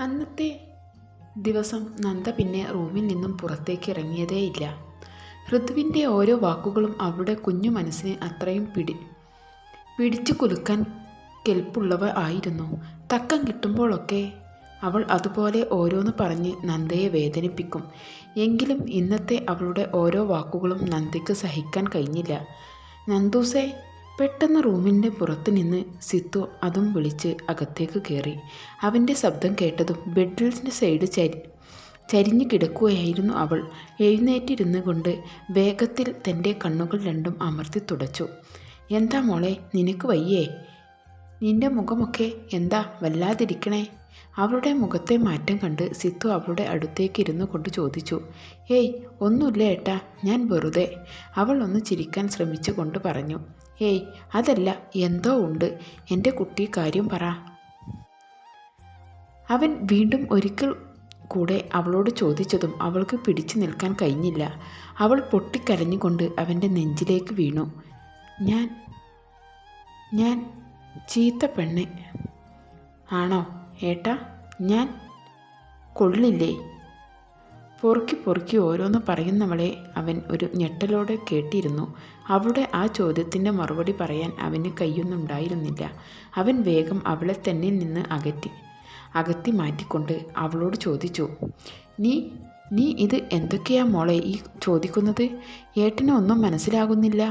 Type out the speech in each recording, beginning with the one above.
അന്നത്തെ ദിവസം നന്ദ പിന്നെ റൂമിൽ നിന്നും പുറത്തേക്ക് ഇറങ്ങിയതേയില്ല. ഋതുവിന്റെ ഓരോ വാക്കുകളും അവളുടെ കുഞ്ഞു മനസ്സിനെ അത്രയും പിടി പിടിച്ചു കുലുക്കാൻ കെൽപ്പുള്ളവ ആയിരുന്നു. തക്കം കിട്ടുമ്പോഴൊക്കെ അവൾ അതുപോലെ ഓരോന്ന് പറഞ്ഞ് നന്ദയെ വേദനിപ്പിക്കും. എങ്കിലും ഇന്നത്തെ അവളുടെ ഓരോ വാക്കുകളും നന്ദയ്ക്ക് സഹിക്കാൻ കഴിഞ്ഞില്ല. നന്ദൂസേ പെട്ടെന്ന് റൂമിന്റെ പുറത്ത് നിന്ന് സിത്തു അതും വിളിച്ച് അകത്തേക്ക് കയറി. അവന്റെ ശബ്ദം കേട്ടതും ബെഡിന്റെ സൈഡ് ചരി ചരിഞ്ഞു കിടക്കുകയായിരുന്നു അവൾ. എഴുന്നേറ്റിരുന്ന് കൊണ്ട് വേഗത്തിൽ തന്റെ കണ്ണുകൾ രണ്ടും അമർത്തി തുടച്ചു. എന്താ മോളെ നിനക്ക് വയ്യേ? നിന്റെ മുഖമൊക്കെ എന്താ വല്ലാതിരിക്കണേ? അവളുടെ മുഖത്തെ മാറ്റം കണ്ട് സിത്തു അവളുടെ അടുത്തേക്ക് ഇരുന്നു കൊണ്ട് ചോദിച്ചു. ഏയ് ഒന്നുമില്ല ഏട്ടാ ഞാൻ വെറുതെ. അവൾ ഒന്ന് ചിരിക്കാൻ ശ്രമിച്ചു കൊണ്ട് പറഞ്ഞു. ഏയ് അതല്ല എന്തോ ഉണ്ട്. എന്റെ കുട്ടി കാര്യം പറ. അവൻ വീണ്ടും ഒരിക്കൽ കൂടെ അവളോട് ചോദിച്ചതും അവൾക്ക് പിടിച്ചു നിൽക്കാൻ കഴിഞ്ഞില്ല. അവൾ പൊട്ടിക്കരഞ്ഞുകൊണ്ട് അവന്റെ നെഞ്ചിലേക്ക് വീണു. ഞാൻ ഞാൻ ചീത്ത പെണ്ണ്. ആണോ ഏട്ടാ? ഞാൻ കൊള്ളില്ലേ? പൊറുക്കി പൊറുക്കി ഓരോന്ന് പറയുന്നവളെ അവൻ ഒരു ഞെട്ടലോടെ കേട്ടിരുന്നു. അവളുടെ ആ ചോദ്യത്തിന്റെ മറുപടി പറയാൻ അവന് കഴിയുന്നുണ്ടായിരുന്നില്ല അവൻ വേഗം അവളെ തന്നെ നിന്ന് അകറ്റി അകത്തി മാറ്റിക്കൊണ്ട് അവളോട് ചോദിച്ചു നീ നീ ഇത് എന്തൊക്കെയാ മോളെ ഈ ചോദിക്കുന്നത്? ഏട്ടന് ഒന്നും മനസ്സിലാകുന്നില്ല.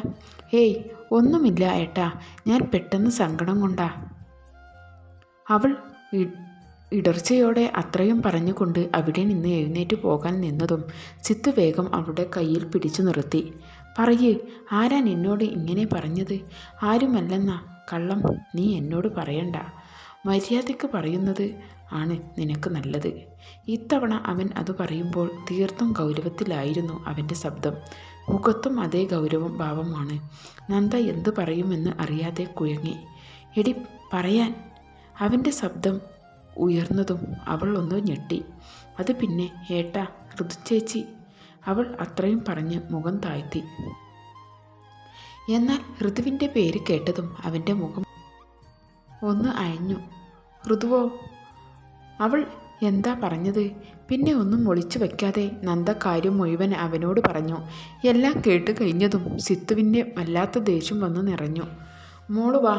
ഏയ് ഒന്നുമില്ല ഏട്ടാ ഞാൻ പെട്ടെന്ന് സങ്കടം കൊണ്ടാ. അവൾ ഇടർച്ചയോടെ അത്രയും പറഞ്ഞുകൊണ്ട് അവിടെ നിന്ന് എഴുന്നേറ്റ് പോകാൻ നിന്നതും ചിത്തു വേഗം അവളുടെ കയ്യിൽ പിടിച്ചു നിർത്തി. പറയേ ആരാ എന്നോട് ഇങ്ങനെ പറഞ്ഞത്? ആരുമല്ലെന്ന? കള്ളം നീ എന്നോട് പറയണ്ട. മര്യാദയ്ക്ക് പറയുന്നത് ആണ് നിനക്ക് നല്ലത്. ഇത്തവണ അവൻ അത് പറയുമ്പോൾ തീർത്തും ഗൗരവത്തിലായിരുന്നു അവന്റെ ശബ്ദം. മുഖത്തും അതേ ഗൗരവം ഭാവമാണ്. നന്ദ എന്ത് പറയുമെന്ന് അറിയാതെ കുഴങ്ങി. എടി പറയാൻ. അവന്റെ ശബ്ദം ഉയർന്നതും അവൾ ഒന്ന് ഞെട്ടി. അത് പിന്നെ ഏട്ടാ ഋതുചേച്ചി. അവൾ അത്രയും പറഞ്ഞ് മുഖം താഴ്ത്തി. എന്നാൽ ഋതുവിന്റെ പേര് കേട്ടതും അവന്റെ മുഖം ഒന്ന് അയഞ്ഞു. ഋതുവോ അവൾ എന്താ പറഞ്ഞത്? പിന്നെ ഒന്നും ഒളിച്ചു വയ്ക്കാതെ നന്ദ കാര്യം മുഴുവൻ അവനോട് പറഞ്ഞു. എല്ലാം കേട്ട് കഴിഞ്ഞതും സിത്തുവിന്റെ വല്ലാത്ത ദേഷ്യം വന്ന് നിറഞ്ഞു. മോൾ വാ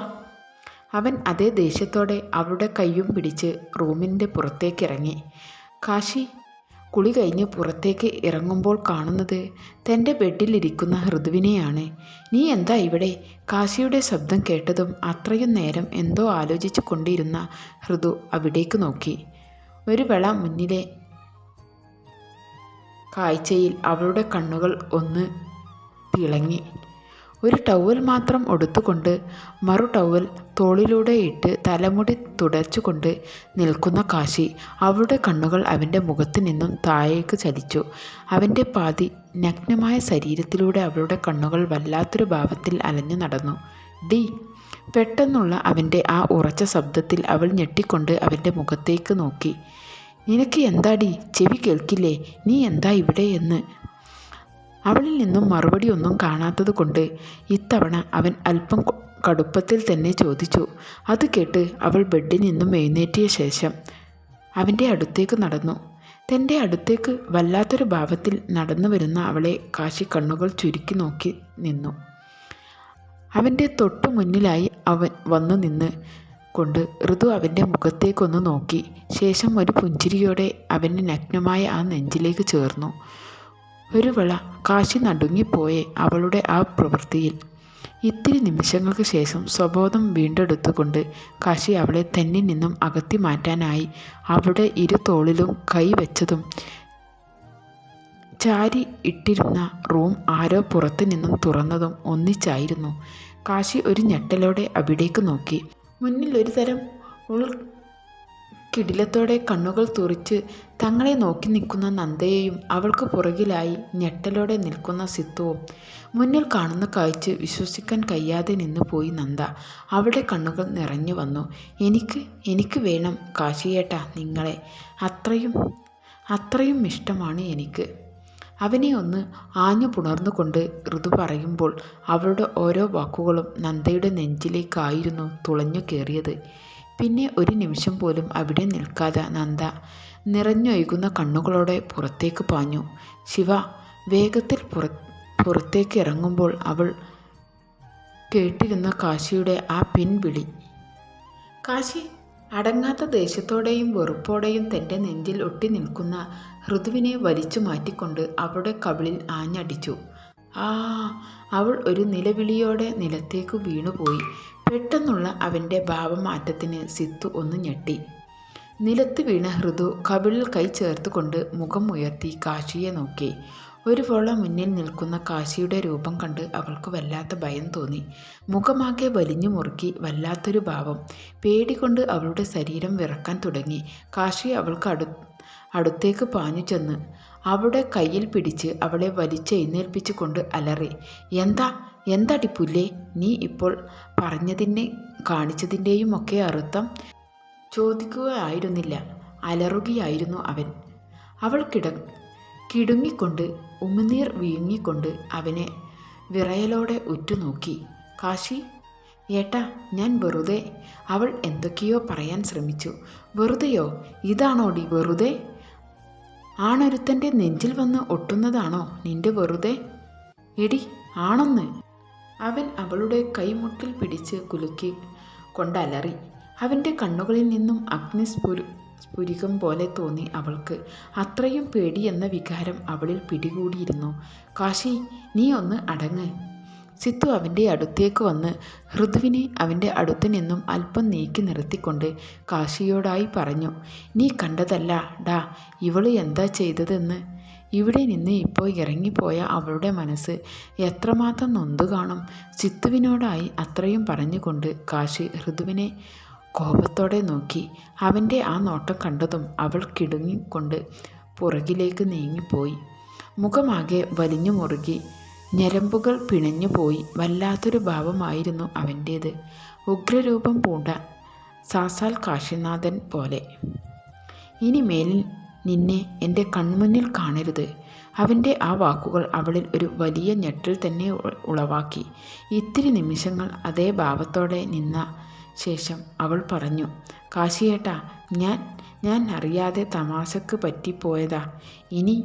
അവൻ അതേ ദേഷ്യത്തോടെ അവളുടെ കൈയും പിടിച്ച് റൂമിന്റെ പുറത്തേക്ക് ഇറങ്ങി കാശി കുളി കഴിഞ്ഞ് പുറത്തേക്ക് ഇറങ്ങുമ്പോൾ കാണുന്നത് തന്റെ ബെഡിലിരിക്കുന്ന ഹൃദുവിനെയാണ്. നീ എന്താ ഇവിടെ? കാശിയുടെ ശബ്ദം കേട്ടതും അത്രയും നേരം എന്തോ ആലോചിച്ചു കൊണ്ടിരുന്ന ഹൃദു അവിടേക്ക് നോക്കി. ഒരു വേള മുന്നിലെ കാഴ്ചയിൽ അവളുടെ കണ്ണുകൾ ഒന്ന് തിളങ്ങി. ഒരു ടവൽ മാത്രം ഉടുത്തുകൊണ്ട് മറു ടവൽ തോളിലൂടെ ഇട്ട് തലമുടി തുടച്ചുകൊണ്ട് നിൽക്കുന്ന കാശി അവളുടെ കണ്ണുകൾ അവന്റെ മുഖത്ത് നിന്നും താഴേക്ക് ചലിച്ചു. അവന്റെ പാതി നഗ്നമായ ശരീരത്തിലൂടെ അവളുടെ കണ്ണുകൾ വല്ലാത്തൊരു ഭാവത്തിൽ അലഞ്ഞു നടന്നു. ഡി പെട്ടെന്നുള്ള അവന്റെ ആ ഉറച്ച ശബ്ദത്തിൽ അവൾ ഞെട്ടിക്കൊണ്ട് അവന്റെ മുഖത്തേക്ക് നോക്കി. നിനക്ക് എന്താടി ചെവി കേൾക്കില്ലേ? നീ എന്താ ഇവിടെ എന്ന് അവളിൽ നിന്നും മറുപടി ഒന്നും കാണാത്തത് കൊണ്ട് ഇത്തവണ അവൻ അല്പം കടുപ്പത്തിൽ തന്നെ ചോദിച്ചു. അത് കേട്ട് അവൾ ബെഡിൽ നിന്നും എഴുന്നേറ്റിയ ശേഷം അവന്റെ അടുത്തേക്ക് നടന്നു. തന്റെ അടുത്തേക്ക് വല്ലാത്തൊരു ഭാവത്തിൽ നടന്നു വരുന്ന അവളെ കാശി കണ്ണുകൾ ചുരുക്കി നോക്കി നിന്നു. അവന്റെ തൊട്ടു മുന്നിലായി അവൻ വന്നു നിന്ന് കൊണ്ട് ഋതു അവന്റെ മുഖത്തേക്കൊന്ന് നോക്കി. ശേഷം ഒരു പുഞ്ചിരിയോടെ അവന്റെ നഗ്നമായ ആ നെഞ്ചിലേക്ക് ചേർന്നു. ഒരു വിള കാശി നടുങ്ങിപ്പോയേ അവളുടെ ആ പ്രവൃത്തിയിൽ. ഇത്തിരി നിമിഷങ്ങൾക്ക് ശേഷം സ്വബോധം വീണ്ടെടുത്തുകൊണ്ട് കാശി അവളെ തന്നിൽ നിന്നും അകത്തി മാറ്റാനായി അവളുടെ ഇരു തോളിലും കൈ വെച്ചതും ചാരി ഇട്ടിരുന്ന റൂം ആരോ പുറത്തു നിന്നും തുറന്നതും ഒന്നിച്ചായിരുന്നു. കാശി ഒരു ഞെട്ടലോടെ അവിടേക്ക് നോക്കി. മുന്നിൽ ഒരു തരം ഉൾ കിടിലത്തോടെ കണ്ണുകൾ തുറിച്ച് തങ്ങളെ നോക്കി നിൽക്കുന്ന നന്ദയെയും അവൾക്ക് പുറകിലായി ഞെട്ടലോടെ നിൽക്കുന്ന സിത്തുവും മുന്നിൽ കാണുന്ന കാഴ്ച വിശ്വസിക്കാൻ കഴിയാതെ നിന്ന് പോയി നന്ദ. അവളുടെ കണ്ണുകൾ നിറഞ്ഞു വന്നു. എനിക്ക് എനിക്ക് വേണം കാശിയേട്ട നിങ്ങളെ. അത്രയും അത്രയും ഇഷ്ടമാണ് എനിക്ക്. അവനെ ഒന്ന് ആഞ്ഞു പുണർന്നുകൊണ്ട് ഋതു പറയുമ്പോൾ അവളുടെ ഓരോ വാക്കുകളും നന്ദയുടെ നെഞ്ചിലേക്കായിരുന്നു തുളഞ്ഞു കയറിയത് പിന്നെ ഒരു നിമിഷം പോലും അവിടെ നിൽക്കാതെ നന്ദ നിറഞ്ഞൊഴുകുന്ന കണ്ണുകളോടെ പുറത്തേക്ക് പാഞ്ഞു. ശിവ വേഗത്തിൽ പുറ പുറത്തേക്ക് ഇറങ്ങുമ്പോൾ അവൾ കേട്ടിരുന്ന കാശിയുടെ ആ പിൻവിളി കാശി അടങ്ങാത്ത ദേഷ്യത്തോടെയും വെറുപ്പോടെയും തന്റെ നെഞ്ചിൽ ഒട്ടി നിൽക്കുന്ന ഋതുവിനെ വലിച്ചു മാറ്റിക്കൊണ്ട് അവളുടെ കവിളിൽ ആഞ്ഞടിച്ചു. ആ അവൾ ഒരു നിലവിളിയോടെ നിലത്തേക്ക് വീണുപോയി. പെട്ടെന്നുള്ള അവന്റെ ഭാവമാറ്റത്തിന് സിത്തു ഒന്ന് ഞെട്ടി. നിലത്ത് വീണ ഹൃദു കവിളിൽ കൈ ചേർത്തുകൊണ്ട് മുഖം ഉയർത്തി കാശിയെ നോക്കി. ഒരു പോള മുന്നിൽ നിൽക്കുന്ന കാശിയുടെ രൂപം കണ്ട് അവൾക്ക് വല്ലാത്ത ഭയം തോന്നി. മുഖമാകെ വലിഞ്ഞു മുറുക്കി വല്ലാത്തൊരു ഭാവം പേടികൊണ്ട് അവളുടെ ശരീരം വിറക്കാൻ തുടങ്ങി. കാശി അവൾക്ക് അടു അടുത്തേക്ക് പാഞ്ഞു ചെന്ന് അവളുടെ കയ്യിൽ പിടിച്ച് അവളെ വലിച്ചെഴുന്നേൽപ്പിച്ചു കൊണ്ട് അലറി. എന്താ? എന്താടി പുല്ലേ? നീ ഇപ്പോൾ പറഞ്ഞതിന്റെ കാണിച്ചതിന്റെയും ഒക്കെ അർത്ഥം ചോദിക്കുകയായിരുന്നില്ല. അലറുകയായിരുന്നു അവൻ. അവൾ കിട കിടുങ്ങിക്കൊണ്ട് ഉമിനീർ വീങ്ങിക്കൊണ്ട് അവനെ വിറയലോടെ ഉറ്റുനോക്കി. കാശി ഏട്ടാ ഞാൻ വെറുതെ അവൾ എന്തൊക്കെയോ പറയാൻ ശ്രമിച്ചു. വെറുതെയോ? ഇതാണോടി വെറുതെ? ആണൊരുത്തന്റെ നെഞ്ചിൽ വന്ന് ഒട്ടുന്നതാണോ നിന്റെ വെറുതെ? എടി ആണെന്ന്. അവൻ അവളുടെ കൈമുട്ടിൽ പിടിച്ച് കുലുക്കി കൊണ്ടലറി. അവന്റെ കണ്ണുകളിൽ നിന്നും അഗ്നി സ്ഫുരു സ്ഫുരികം പോലെ തോന്നി അവൾക്ക്. അത്രയും പേടിയെന്ന വികാരം അവളിൽ പിടികൂടിയിരുന്നു. കാശി നീ ഒന്ന് അടങ്ങ്. സിത്തു അവന്റെ അടുത്തേക്ക് വന്ന് ഹൃദുവിനെ അവന്റെ അടുത്തു നിന്നും അല്പം നീക്കി നിർത്തിക്കൊണ്ട് കാശിയോടായി പറഞ്ഞു നീ കണ്ടതല്ല ഡാ ഇവൾ എന്താ ചെയ്തതെന്ന്? ഇവിടെ നിന്ന് ഇപ്പോൾ ഇറങ്ങിപ്പോയ അവളുടെ മനസ്സ് എത്രമാത്രം നൊന്തു കാണും. ചിത്തുവിനോടായി അത്രയും പറഞ്ഞുകൊണ്ട് കാശി ഋതുവിനെ കോപത്തോടെ നോക്കി. അവന്റെ ആ നോട്ടം കണ്ടതും അവൾ കിടുങ്ങിക്കൊണ്ട് പുറകിലേക്ക് നീങ്ങിപ്പോയി. മുഖമാകെ വലിഞ്ഞു മുറുകി. ഞരമ്പുകൾ പിണഞ്ഞു പോയി. വല്ലാത്തൊരു ഭാവമായിരുന്നു അവന്റേത്. ഉഗ്രരൂപം പൂണ്ട സാസാൽ കാശിനാഥൻ പോലെ. ഇനി മേലിൽ നിന്നെ എന്റെ കൺമുന്നിൽ കാണരുത്. അവന്റെ ആ വാക്കുകൾ അവളിൽ ഒരു വലിയ ഞെട്ടിൽ തന്നെ ഉളവാക്കി. ഇത്തിരി നിമിഷങ്ങൾ അതേ ഭാവത്തോടെ നിന്ന ശേഷം അവൾ പറഞ്ഞു കാശിയേട്ടാ ഞാൻ ഞാൻ അറിയാതെ തമാശക്ക് പറ്റിപ്പോയതാ. ഇനി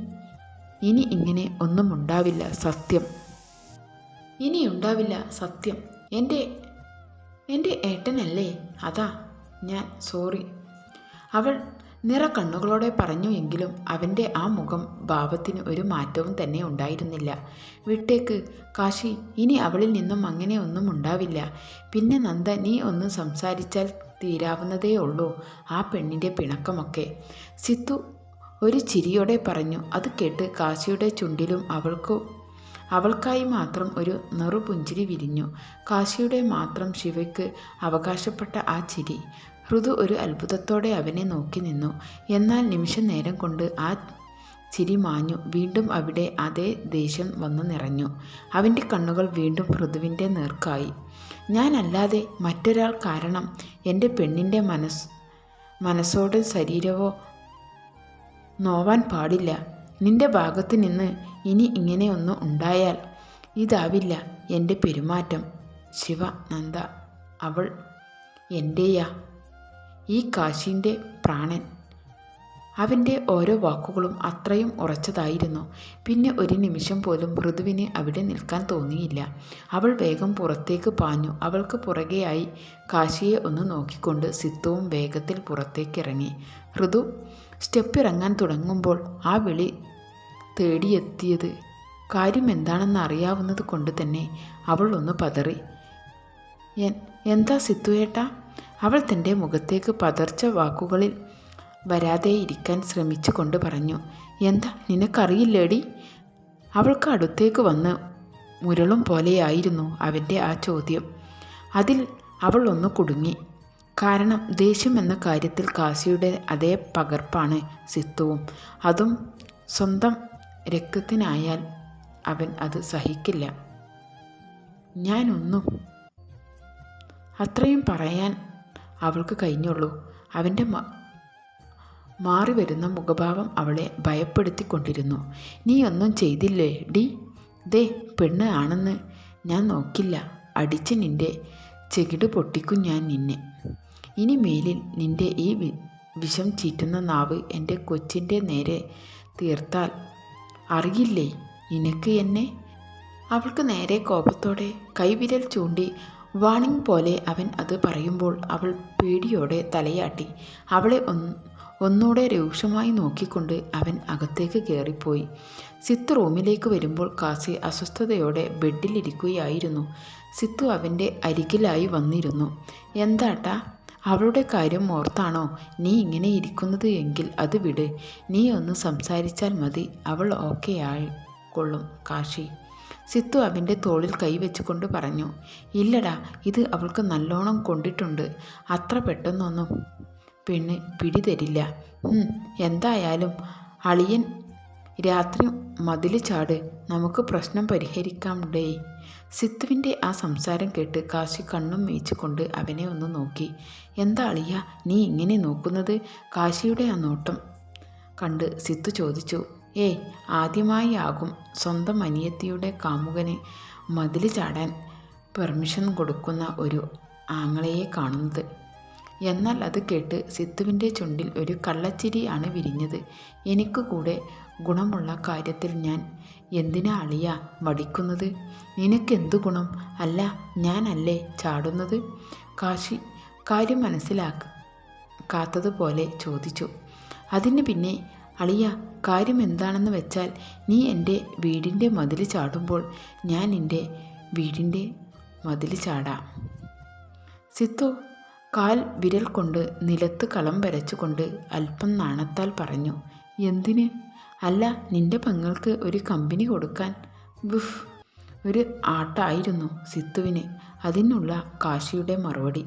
ഇനി ഇങ്ങനെ ഒന്നും ഉണ്ടാവില്ല സത്യം. ഇനി ഉണ്ടാവില്ല സത്യം. എന്റെ എന്റെ ഏട്ടനല്ലേ? അതാ ഞാൻ സോറി. അവൾ നിറകണ്ണുകളോടെ പറഞ്ഞു എങ്കിലും അവന്റെ ആ മുഖം ഭാവത്തിന് ഒരു മാറ്റവും തന്നെ ഉണ്ടായിരുന്നില്ല. വിട്ടേക്ക് കാശി ഇനി അവളിൽ നിന്നും അങ്ങനെ ഒന്നും ഉണ്ടാവില്ല. പിന്നെ നന്ദ നീ ഒന്ന് സംസാരിച്ചാൽ തീരാവുന്നതേ ഉള്ളൂ. ആ പെണ്ണിന്റെ പിണക്കമൊക്കെ. സിത്തു ഒരു ചിരിയോടെ പറഞ്ഞു. അത് കേട്ട് കാശിയുടെ ചുണ്ടിലും അവൾക്ക് അവൾക്കായി മാത്രം ഒരു നെറുപുഞ്ചിരി വിരിഞ്ഞു. കാശിയുടെ മാത്രം ശിവയ്ക്ക് അവകാശപ്പെട്ട ആ ചിരി. ഋതു ഒരു അത്ഭുതത്തോടെ അവനെ നോക്കി നിന്നു. എന്നാൽ നിമിഷ നേരം കൊണ്ട് ആ ചിരി മാഞ്ഞു. വീണ്ടും അവിടെ അതേ ദേഷ്യം വന്നു നിറഞ്ഞു. അവന്റെ കണ്ണുകൾ വീണ്ടും ഋതുവിന്റെ നേർക്കായി. ഞാനല്ലാതെ മറ്റൊരാൾ കാരണം എന്റെ പെണ്ണിന്റെ മനസ് മനസ്സോടും ശരീരവോ നോവാൻ പാടില്ല. നിന്റെ ഭാഗത്ത് നിന്ന് ഇനി ഇങ്ങനെയൊന്നും ഉണ്ടായാൽ ഇതാവില്ല എന്റെ പെരുമാറ്റം. ശിവ നന്ദ അവൾ എന്റെയാ ഈ കാശിന്റെ പ്രാണൻ. അവന്റെ ഓരോ വാക്കുകളും അത്രയും ഉറച്ചതായിരുന്നു. പിന്നെ ഒരു നിമിഷം പോലും മൃദുവിന് അവിടെ നിൽക്കാൻ തോന്നിയില്ല. അവൾ വേഗം പുറത്തേക്ക് പാഞ്ഞു. അവൾക്ക് പുറകെയായി കാശിയെ ഒന്ന് നോക്കിക്കൊണ്ട് സിത്തുവും വേഗത്തിൽ പുറത്തേക്കിറങ്ങി. ഋതു സ്റ്റെപ്പ് ഇറങ്ങാൻ തുടങ്ങുമ്പോൾ ആ വിളി തേടിയെത്തിയത് കാര്യം എന്താണെന്ന് അറിയാവുന്നത് കൊണ്ട് തന്നെ അവൾ ഒന്ന് പതറി. എന്താ സിത്തുവേട്ടാ അവൾ തന്റെ മുഖത്തേക്ക് പതർച്ച വാക്കുകളിൽ വരാതെ ഇരിക്കാൻ ശ്രമിച്ചു കൊണ്ട് പറഞ്ഞു എന്താ നിനക്കറിയില്ലേടി? അവൾക്ക് അടുത്തേക്ക് വന്ന് മുരളും പോലെയായിരുന്നു അവന്റെ ആ ചോദ്യം. അതിൽ അവൾ ഒന്ന് കുടുങ്ങി. കാരണം ദേഷ്യം എന്ന കാര്യത്തിൽ കാശിയുടെ അതേ പകർപ്പാണ് സിത്തുവും അതും സ്വന്തം രക്തത്തിനായാൽ അവൻ അത് സഹിക്കില്ല. ഞാനൊന്നും അത്രയും പറയാൻ അവൾക്ക് കഴിഞ്ഞുള്ളൂ. അവന്റെ മാറി വരുന്ന മുഖഭാവം അവളെ ഭയപ്പെടുത്തിക്കൊണ്ടിരുന്നു. നീ ഒന്നും ചെയ്തില്ലേ? ഡി ദേ പെണ്ണ് ആണെന്ന് ഞാൻ നോക്കില്ല. അടിച്ച് നിന്റെ ചെകിട് പൊട്ടിക്കും ഞാൻ നിന്നെ. ഇനി മേലിൽ നിന്റെ ഈ വിഷം ചീറ്റുന്ന നാവ് എന്റെ കൊച്ചിന്റെ നേരെ തീർത്താൽ അറിയില്ലേ? നിനക്ക് എന്നെ? അവൾക്ക് നേരെ കോപത്തോടെ കൈവിരൽ ചൂണ്ടി വാണിംഗ് പോലെ അവൻ അത് പറയുമ്പോൾ അവൾ പേടിയോടെ തലയാട്ടി. അവളെ ഒന്ന് ഒന്നൂടെ രൂക്ഷമായി നോക്കിക്കൊണ്ട് അവൻ അകത്തേക്ക് കയറിപ്പോയി സിത്ത് റൂമിലേക്ക് വരുമ്പോൾ കാസി അസ്വസ്ഥതയോടെ ബെഡിലിരിക്കുകയായിരുന്നു. സിത്തു അവന്റെ അരികിലായി വന്നിരുന്നു. എന്താട്ടാ? അവളുടെ കാര്യം ഓർത്താണോ? നീ ഇങ്ങനെ ഇരിക്കുന്നത് എങ്കിൽ അത് വിട്. നീ ഒന്ന് സംസാരിച്ചാൽ മതി. അവൾ ഓക്കെ ആയിക്കൊള്ളും കാശി. സിത്തു അവന്റെ തോളിൽ കൈവച്ചുകൊണ്ട് പറഞ്ഞു ഇല്ലടാ ഇത് അവൾക്ക് നല്ലോണം കൊണ്ടിട്ടുണ്ട്. അത്ര പെട്ടെന്നൊന്നും പെണ്ണ് പിടിതരില്ല എന്തായാലും അളിയൻ രാത്രി മതിൽ ചാട്. നമുക്ക് പ്രശ്നം പരിഹരിക്കാം ഡേ സിത്തുവിന്റെ ആ സംസാരം കേട്ട് കാശി കണ്ണും മേയിച്ചുകൊണ്ട് അവനെ ഒന്ന് നോക്കി. എന്താ അളിയ നീ ഇങ്ങനെ നോക്കുന്നത്? കാശിയുടെ ആ നോട്ടം കണ്ട് സിത്തു ചോദിച്ചു ഏയ് ആദ്യമായി ആകും സ്വന്തം അനിയത്തിയുടെ കാമുകന് മതിൽ ചാടാൻ പെർമിഷൻ കൊടുക്കുന്ന ഒരു ആങ്ങളയെ കാണുന്നത്. എന്നാൽ അത് കേട്ട് സിത്തുവിന്റെ ചുണ്ടിൽ ഒരു കള്ളച്ചിരിയാണ് വിരിഞ്ഞത്. എനിക്ക് കൂടെ ഗുണമുള്ള കാര്യത്തിൽ ഞാൻ എന്തിനാ അളിയ മടിക്കുന്നത് നിനക്കെന്തു ഗുണം? അല്ല ഞാനല്ലേ ചാടുന്നത്? കാശി കാര്യം മനസ്സിലാക്കാത്തതുപോലെ ചോദിച്ചു. അതിന് പിന്നെ അളിയ കാര്യം എന്താണെന്ന് വെച്ചാൽ നീ എന്റെ വീടിന്റെ മതിൽ ചാടുമ്പോൾ ഞാൻ എന്റെ വീടിന്റെ മതിൽ ചാടാം. സിത്തു കാൽ വിരൽ കൊണ്ട് നിലത്ത് കളം വരച്ചുകൊണ്ട് അല്പം നാണത്താൽ പറഞ്ഞു എന്തിന്? അല്ല നിന്റെ പെങ്ങൾക്ക് ഒരു കമ്പനി കൊടുക്കാൻ. വിഫ് ഒരു ആട്ടായിരുന്നു സിത്തുവിന് അതിനുള്ള കാശിയുടെ മറുപടി.